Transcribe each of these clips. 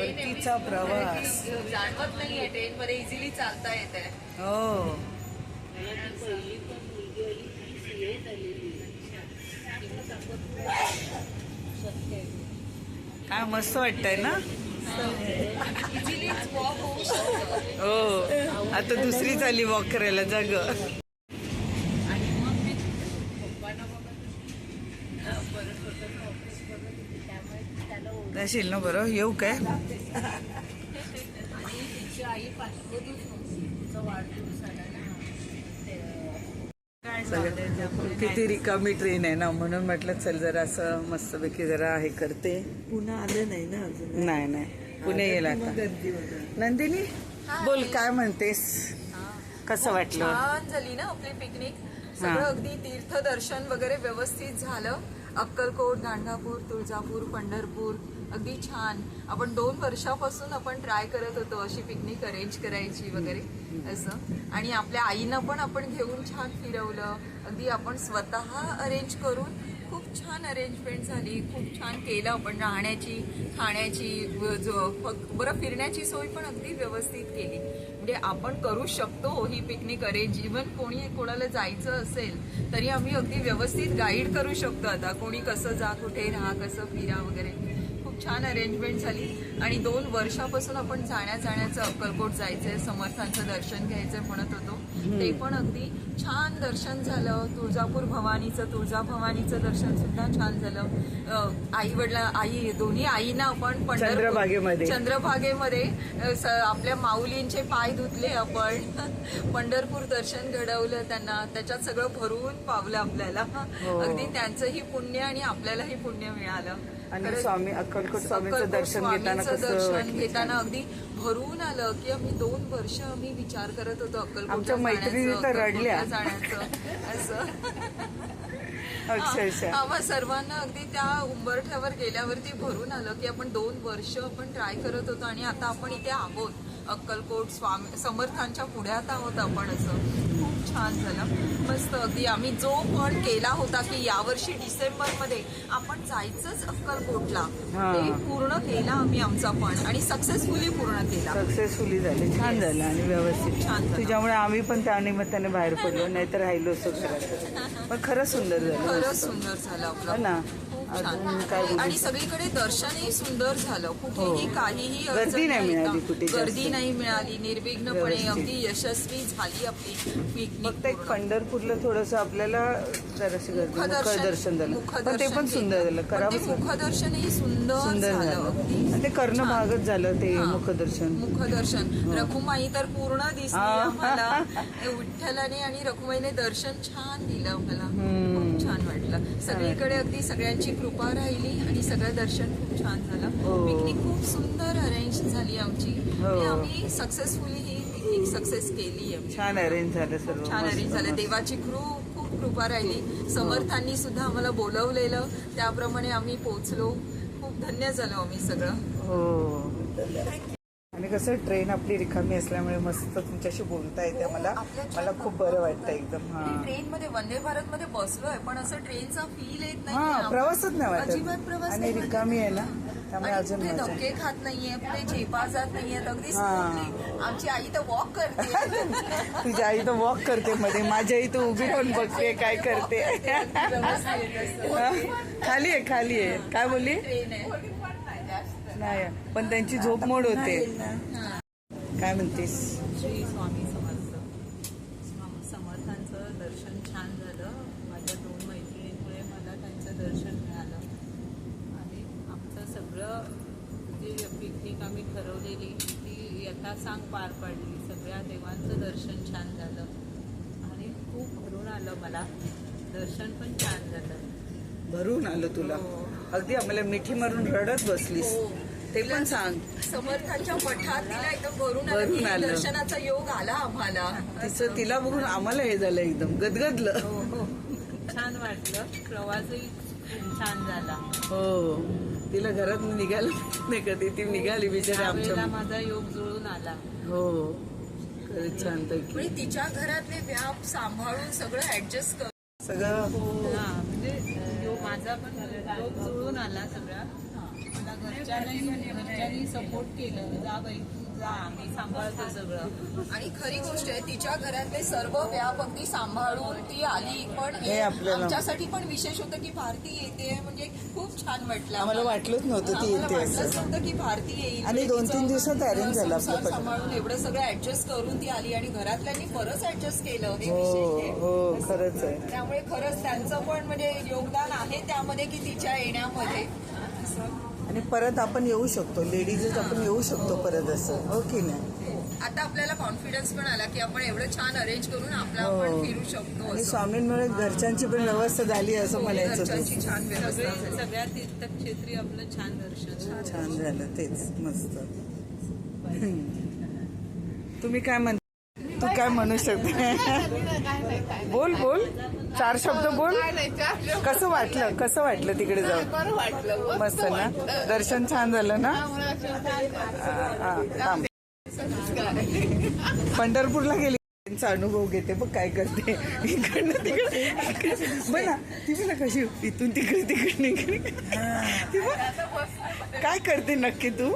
परतीचा प्रवास. जाणवत नाहीये ट्रेन मध्ये इझिली चालता येते हो. काय मस्त वाटतंय ना? इझिली वॉक होऊ शकतं. हो. आता दुसरी झाली वॉक करायला जाग आणि मग मी पप्पांना बघत परत परत ऑफिस बघत त्यामुळे जाशील ना बरं. येऊ काय? किती रिकामी ट्रेन आहे ना म्हणून म्हटलं चल जरा असं मस्तपैकी जरा हे करते. पुन्हा आलं नाही ना अजून? नाही नाही. पुणे येईल आता. नंदिनी बोल काय म्हणतेस? कसं वाटलं? छान झाली ना आपली पिकनिक सगळं. अगदी तीर्थदर्शन वगैरे व्यवस्थित झालं. अक्कलकोट गाणगापूर तुळजापूर पंढरपूर अगदी छान. आपण दोन वर्षापासून आपण ट्राय करत होतो अशी पिकनिक अरेंज करायची वगैरे असं. आणि आपल्या आईनं पण आपण घेऊन छान फिरवलं. अगदी आपण स्वतः अरेंज करून खूप छान अरेंजमेंट झाली. खूप छान केलं आपण राहण्याची खाण्याची जो फक्त बरं फिरण्याची सोय पण अगदी व्यवस्थित केली. म्हणजे आपण करू शकतो ही पिकनिक अरेंज इव्हन कोणी कोणाला जायचं असेल तरी आम्ही अगदी व्यवस्थित गाईड करू शकतो. आता कोणी कसं जा कुठे राहा कसं फिरा वगैरे. खूप छान अरेंजमेंट झाली. आणि दोन वर्षापासून आपण जाण्या जाण्याचं अक्कलकोट जायचंय समर्थांचं दर्शन घ्यायचं म्हणत होतो. ते पण अगदी छान दर्शन झालं. तुळजापूर भवानीचं तुळजा भवानीचं दर्शन सुद्धा छान झालं. आई वडला आई दोन्ही आईना आपण पंढरपूर- चंद्रभागेमध्ये. आपल्या माऊलींचे पाय धुतले आपण. पंढरपूर दर्शन घडवलं त्यांना. त्याच्यात सगळं भरून पावलं आपल्याला. हो. अगदी त्यांचंही पुण्य आणि आपल्यालाही पुण्य मिळालं. आणि स्वामी अक्कलकोट स्वामीचं दर्शन घेताना दर्शन? घेताना अगदी भरून आलं की आम्ही दोन वर्ष आम्ही विचार करत होतो अक्कलकोटला आमच्या मैत्रिणी जाण्याचं, तर रडल्या. जाण्याचं असं अक्षरशः आम्हा सर्वांना अगदी त्या उंबरठ्यावर गेल्यावरती भरून आलं की आपण दोन वर्ष आपण ट्राय करत होतो आणि आता आपण इथे आहोत अक्कलकोट स्वामी समर्थांच्या पुढ्यात आहोत आपण असं. खूप छान झालं. मस्त. अगदी आम्ही जो पण केला होता की यावर्षी डिसेंबरमध्ये आपण जायचंच अक्कलकोटला. हा. ते पूर्ण केला आम्ही आमचा पण. आणि सक्सेसफुली पूर्ण केला. सक्सेसफुली झाले. छान झालं आणि व्यवस्थित. छान झालं. तुझ्यामुळे आम्ही पण त्या निमित्ताने बाहेर पडलो. नाहीतर राहिलो असतो पण खरंच सुंदर झालं. खरंच. सुंदर झालं हो आपलं ना. खूप छान. आणि सगळीकडे दर्शनही सुंदर झालं. कुठेही हो. काहीही गर्दी नाही मिळाली. कुठे. गर्दी नाही मिळाली. निर्विघ्नपणे. अगदी यशस्वी झाली आपली पिकनिक फक्त एक पंढरपूरला थोडस आपल्याला जराशी गर्दी मुखदर्शन मुखदर्शन झालं. ते पण सुंदर झालं. लागलं. मुखदर्शनही सुंदर सुंदर झालं ते कर्ण भागच झालं ते हा. मुखदर्शन. मुखदर्शन. रखुमाई तर पूर्ण दिसली हा. आम्हाला. विठ्ठलाने आणि रखुमाईने दर्शन छान दिलं आम्हाला. खूप छान वाटलं. सगळीकडे अगदी सगळ्यांची कृपा राहिली आणि सगळं दर्शन खूप छान झालं. हो. पिकनिक खूप सुंदर अरेंज झाली आमची. हो. आम्ही सक्सेसफुली ही पिकनिक सक्सेस केली छान अरेंज झालं सर्व. छान अरेंज झालं. देवाची खूप खूप कृपा राहिली. समर्थांनी सुद्धा आम्हाला बोलवलेलं. त्याप्रमाणे आम्ही पोचलो खूप धन्य झालो आम्ही सगळं. हो. आणि कसं ट्रेन आपली रिकामी असल्यामुळे मस्त तुमच्याशी बोलता येते मला आपल्या छान मला खूप बरं वाटतं एकदम हा ट्रेन मध्ये वंदे भारत मध्ये बसलोय पण असं ट्रेनचा फील येत नाही हा प्रवासच नाही अजिबात वाटत प्रवास आणि नाही. रिकामी आहे ना त्यामुळे आणि अजून मजा धक्के खात नाहीये कुठे झेपा जात नाहीये अगदी हा. smoothly. आमची आई तर वॉक करते तुझी आई तर वॉक करते मध्ये माझी आई तर उभी राहून बघते काय करते व्यवस्थित असं. हा? खाली आहे खाली आहे काय बोलली ट्रेन आहे. नाही पण त्यांची झोप मोड होते. हा. काय म्हणतेस? श्री स्वामी समर्थ. समर्थांचं दर्शन छान झालं. माझ्या दोन मैत्रिणींमुळे मला त्यांचं दर्शन मिळालं. आणि आमचं सगळं जी पिकनिक आम्ही ठरवलेली ती यथासांग पार पडली. सगळ्या देवांचं दर्शन छान झालं. आणि खूप भरून आलं मला. दर्शन पण छान झालं. भरून आलं तुला? अगदी आम्हाला मिठी मारून रडत बसलीस. हो. ते पण सांग. समर्थांच्या मठात तिला एकदम भरून आलं भरून आलं. दर्शनाचा योग आला आम्हाला. तिचं तिला बघून आम्हाला हे झालं एकदम. गदगदलं. छान वाटलं. प्रवासही छान झाला. हो. तिला घरात निघायला नाही कधी. ती निघाली बिचारी आमच्या माझा योग जुळून आला. हो. खरंच छान पैकी म्हणजे तिच्या घरातले व्याप सांभाळून सगळं ऍडजस्ट कर सगळं. म्हणजे योग माझा पण योग जुळून आला सगळा. मला घरच्यांनी घरच्यांनी सपोर्ट केलं. जा बाई तू जा आम्ही सांभाळतो सगळं. आणि खरी गोष्ट आहे तिच्या घरातले सर्व व्याप अगदी सांभाळून ती आली पण हे आपल्याला- आमच्यासाठी पण विशेष होतं की भारती येते म्हणजे खूप छान वाटलं आम्हाला वाटलंच नव्हतं ती आम्हाला येते वाटलंच असं. नव्हतं की भारती येईल. आणि दोन तीन दिवसात arrange झालं संसार आपलं पटकन. सांभाळून एवढं सगळं ऍडजस्ट करून ती आली आणि घरातल्यांनी बरंच ऍडजस्ट केलं. हे हो विशेष आहे. हो खरंच आहे. त्यामुळे खरंच त्यांचं पण म्हणजे योगदान आहे त्यामध्ये की तिच्या येण्यामध्ये. आणि परत आपण येऊ शकतो. लेडीजच आपण येऊ शकतो परत असं. हो की नाही? आता आपल्याला कॉन्फिडन्स पण आला की आपण एवढं छान अरेंज करून आपलं हो. आपण फिरू शकतो आणि असं. स्वामींमुळे घरच्यांची पण व्यवस्था झाली असं म्हणायचं घरच्यांची छान व्यवस्था सगळे झाली. सगळ्या तीर्थक्षेत्री आपलं छान दर्शन झालं. छान झालं. तेच. मस्त. तुम्ही काय म्हण तू काय म्हणू शकते? बोल बोल. चार शब्द बोल. कसं वाटलं? कसं वाटलं तिकडे जाऊन? मस्त ना? दर्शन छान झालं ना? पंढरपूरला गेली. त्यांचा अनुभव घेते बघ काय करते. इकडनं तिकडे बघ ना ती बघ ना कशी इथून तिकडे तिकडे इकडे काय करते नक्की तू?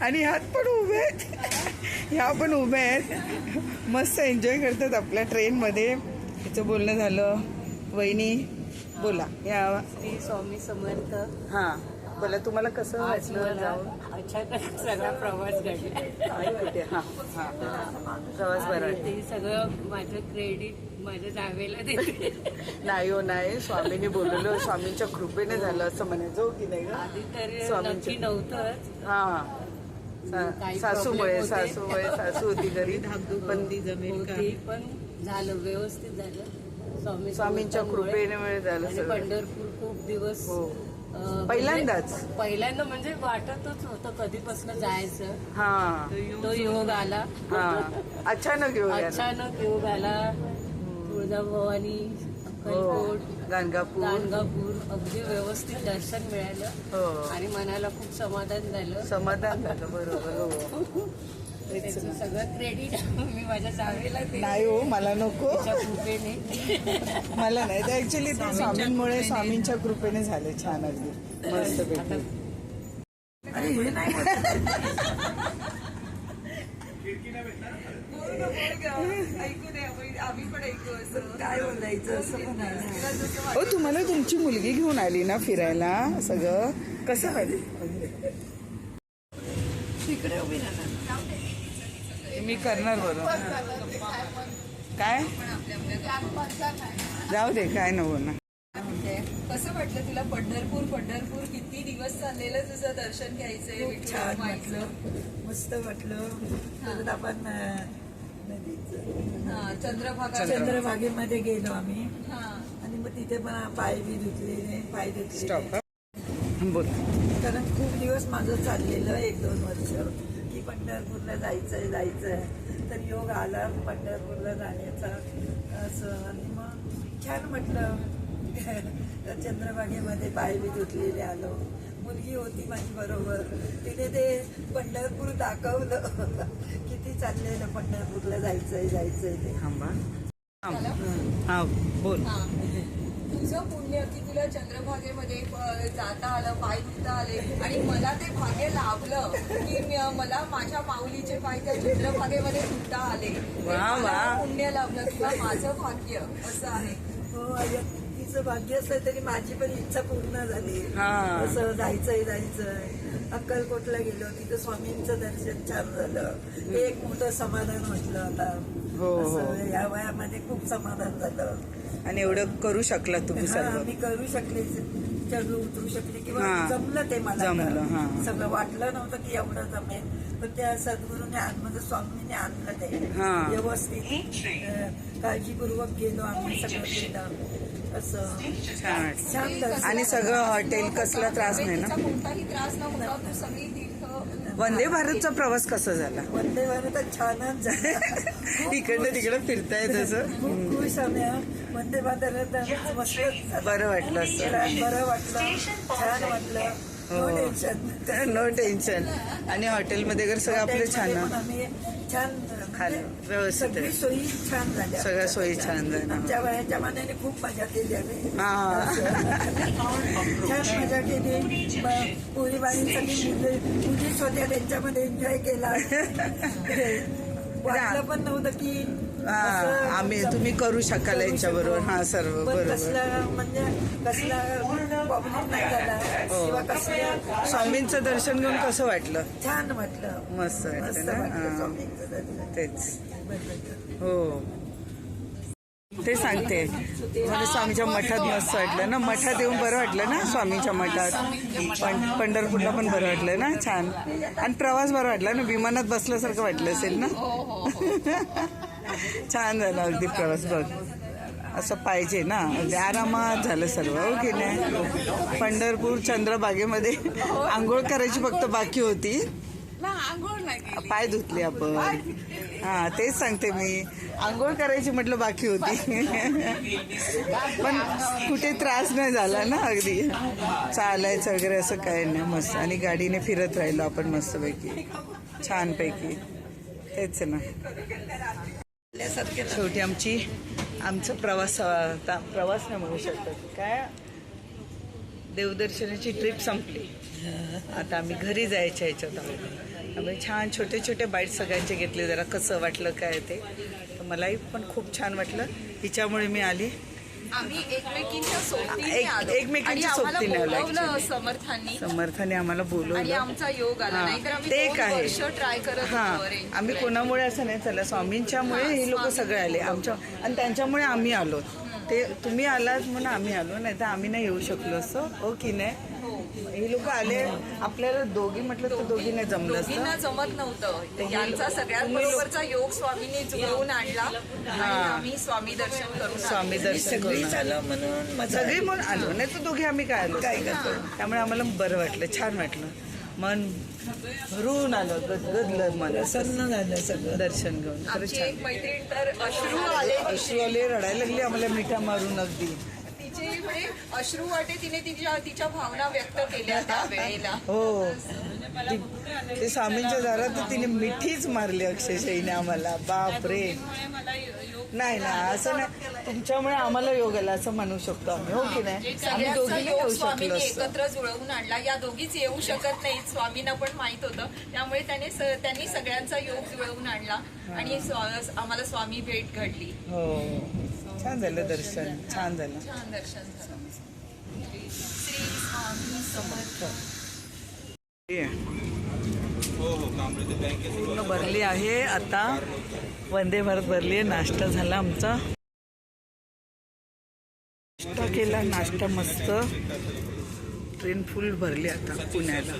आणि हात पण उभे आहेत. ह्या पण उभ्या आहेत. मस्त एन्जॉय करतात आपल्या ट्रेनमध्ये तिचं बोलणं झालं. वहिनी बोला. या. श्री स्वामी समर्थ. हां. बोला तुम्हाला कसं वाटलं जाऊन? अचानक सगळा प्रवास घडला. हां हां. प्रवास बरा ते सगळं माझं क्रेडिट माझ्या जावेला देते. नाही हो नाही. स्वामींनी बोलवलं. स्वामींच्या कृपेने झालं असं म्हणायचं हो की नाही आधी तर नक्की नव्हतंच. हा. सासूमुळे. सासूमुळे सासू होती घरी. पण जमेल का? होती पण झालं व्यवस्थित झालं. स्वामी स्वामींच्या. कृपेने वेळ झालं आणि सगळं. पंढरपूर खूप दिवस हो. अं, म्हणजे पहिल्यांदाच? पहिल्यांदा म्हणजे वाटतच होतं कधीपासून जायचं. हा. तो योग आला. हा. अचानक येऊ या अचानक योग आला. तुळजाभवानी अक्कलकोट गाणगापूर. गाणगापूर अगदी व्यवस्थित दर्शन मिळालं. हो. आणि मनाला खूप समाधान झालं. समाधान झालं बरोबर हो. त्याचं. सगळं क्रेडिट मी माझ्या जावेला ते नाही हो मला नको. कृपेने. मला नाही ते ऍक्च्युली ते स्वामींमुळे स्वामींच्या कृपेने झाले छान अगदी. मस्त पैकी. ऐकू दे आम्ही- आम्ही ऐकू असं हो तुम्हाला तुमची मुलगी घेऊन आली ना फिरायला सगळं? कसं पाहिजे? मी करणार बरं. काय? जाऊ दे काय नको ना. कसं वाटलं तुला पंढरपूर? पंढरपूर किती दिवस चाललेलं तुझं दर्शन घ्यायचंय? विठ्ठल माईचं. मस्त वाटलं. आपण चंद्रभागा चंद्रभागेमध्ये गेलो आम्ही. हा. आणि मग तिथे पण पाय बी धुतलेले पाय धुतले. बोल. कारण खूप दिवस माझं चाललेलं एक दोन वर्ष की पंढरपूरला जायचंय जायचंय. तर योग आला पंढरपूरला जाण्याचा असं. आणि मग छान म्हटलं. चंद्रभागेमध्ये पाय बी धुतलेले आलो. मुलगी होती माझी बरोबर. तिने ते पंढरपूर दाखवलं. किती चाललेलं पंढरपूरला जायचंय जायचंय ते. थांबा. हा बोल. हा. तुझं पुण्य की तुला चंद्रभागेमध्ये जाता आलं पाय धुता आले आणि मला ते भाग्य लाभलं की मला माझ्या माऊलीचे पाय त्या चंद्रभागेमध्ये धुता आले. पुण्य लाभलं किंवा माझं भाग्य. असं आहे. तिचं भाग्य असलं तरी माझी पण इच्छा पूर्ण झाली. हा. असं जायचंय जायचंय. अक्कलकोटला गेलो तिथं स्वामींचं दर्शन छान झालं. हे एक मोठं समाधान वाटलं आता. हो, हो. असं या वयामध्ये खूप समाधान झालं. आणि एवढं करू शकला तुम्ही हा, सर्व? मी करू शकले. चढू उतरू शकले किंवा हा. जमलं ते मला जमलं. हा. सगळं वाटलं नव्हतं की एवढं जमेल. पण त्या सद्गुरूने आण- म्हणजे स्वामीने आणलं ते. हा. व्यवस्थित. अं, काळजीपूर्वक गेलो आम्ही सगळं केलं. असं. छान वाटलं. छान दर्शन आणि सगळं हॉटेल कसला त्रास नाही ना? कोणताही त्रास न होता तू सगळी तीर्थ वंदे भारतचा प्रवास कसा झाला? वंदे भारत छानच झालं. इकडनं तिकडं फिरताय तसं? खूप खुश आम्ही वंदे भारत मस्त. बरं वाटलं असं. बरं वाटलं. छान वाटलं. हो. नो टेन्शन आणि हॉटेलमध्ये वगैरे सगळं आपलं छान छान खाली व्यवस्थित आहे. सोयी छान झाल्या. सगळ्या सोयी छान झाल्या. आमच्या वयाच्या मानाने खूप मजा केली आम्ही. छान मजा केली. पुरी बाळींसाठी मुली मुलीच होत्या त्यांच्यामध्ये एन्जॉय केला. वाटलं पण नव्हतं की आम्ही तुम्ही करू शकाल यांच्याबरोबर. हा सर्व बरोबर. कसला म्हणजे कसला प्रॉब्लेम नाही झाला हो. किंवा स्वामींचं दर्शन घेऊन कसं वाटलं? छान मस्त वाटलं मस्त ना? वाटलं हा. स्वामींचं दर्शन. तेच. हो. ते सांगते. मला स्वामीच्या मठात मस्त वाटलं ना? मठात येऊन बरं वाटलं ना स्वामीच्या मठात? पण पंढरपूरला पण बरं वाटलं ना? छान. आणि प्रवास बरं वाटला ना? विमानात बसल्यासारखं वाटलं असेल ना? छान झालं अगदी प्रवास बघ. असं पाहिजे ना. अगदी आरामात झालं सर्व हो की नाही? पंढरपूर चंद्रबागेमध्ये आंघोळ करायची फक्त बाकी होती. पाय धुतले आपण. हा तेच सांगते मी. आंघोळ करायची म्हटलं बाकी होती. पण कुठे त्रास नाही झाला ना अगदी. चालायचं वगैरे असं काही नाही मस्त. आणि गाडीने फिरत राहिलो आपण मस्तपैकी. छानपैकी. तेच ना. शेवटी आमची आमचा प्रवास आता प्रवास नाही म्हणू शकतात काय? देवदर्शनाची ट्रिप संपली. आता आम्ही घरी जायच्या ह्याच्यात आहोत. आम्ही छान छोटे छोटे बाईट सगळ्यांचे घेतले. जरा कसं वाटलं काय ते. मलाही पण खूप छान वाटलं. हिच्यामुळे मी आली. आम्ही एकमेकींच्या सोबतीने एक- आलो. एकमेकींच्या आणि आम्हाला सोबतीने आलो बोलावलं actually. समर्थांनी. समर्थाने आम्हाला आणि बोलवलं आमचा योग आला. हा, आम्ही ते एक दोन आहे. वर्ष ट्राय करत हा. होतो arrange आम्ही. कोणामुळे असं नाही चाललं. स्वामींच्यामुळे हे लोक सगळे आले. आमच्या आणि त्यांच्यामुळे आम्ही आलो. ते तुम्ही आलात म्हणून आम्ही आलो. नाही तर आम्ही नाही येऊ शकलो असं. हो की नाही? हे लोक आले आपल्याला दोघी म्हटलं तर दोघी नाही जमलं दोघींना असतं जमत नव्हतं. यांचा सगळ्यात बरोबरचा योग स्वामींनी जुळवून आणला आणि आम्ही स्वामी दर्शन करून आलो. स्वामी दर्शन सगळी करून आलो. चालू म्हणून मजा सगळी आली. म्हणून आलो. नाही तर दोघी आम्ही काय आलो? काय करतो? त्यामुळे आम्हाला बरं वाटलं छान वाटलं. मन भरून आलं गदगदलं मन. प्रसन्न झालं सगळं. दर्शन घेऊन. खरं आमची छान. एक मैत्रीण तर अश्रू आले. अश्रू आले रडायला लागली आम्हाला मिठा मारून अगदी. म्हणजे अश्रू वाटे तिने तिच्या तिच्या भावना व्यक्त केल्या त्या वेळेला. हो. ती- ते स्वामींच्या दारात तर तिने मिठीच मारली अक्षरशः हिने आम्हाला. बाप रे नाही ना असं नाही. तुमच्यामुळे आम्हाला योग आला असं म्हणू शकतो आम्ही हो की नाही? आम्ही सगळ्यांचा दोघी योग येऊ शकलो स्वामींनी असतो एकत्र जुळवून आणला या दोघीच येऊ शकत नाहीत स्वामींना पण माहीत होतं. त्यामुळे त्याने स- त्यांनी सगळ्यांचा योग जुळवून आणला आणि स्वा- आम्हाला स्वामी भेट घडली. हो. छान झालं दर्शन छान झालं. छान दर्शन झालं. श्री स्वामी समर्थ. पूर्ण भरली आहे. आता वंदे भारत भरली आहे. नाश्ता झाला आमचा. नाश्ता केला नाश्ता मस्त. ट्रेन फुल भरली आता पुण्याला.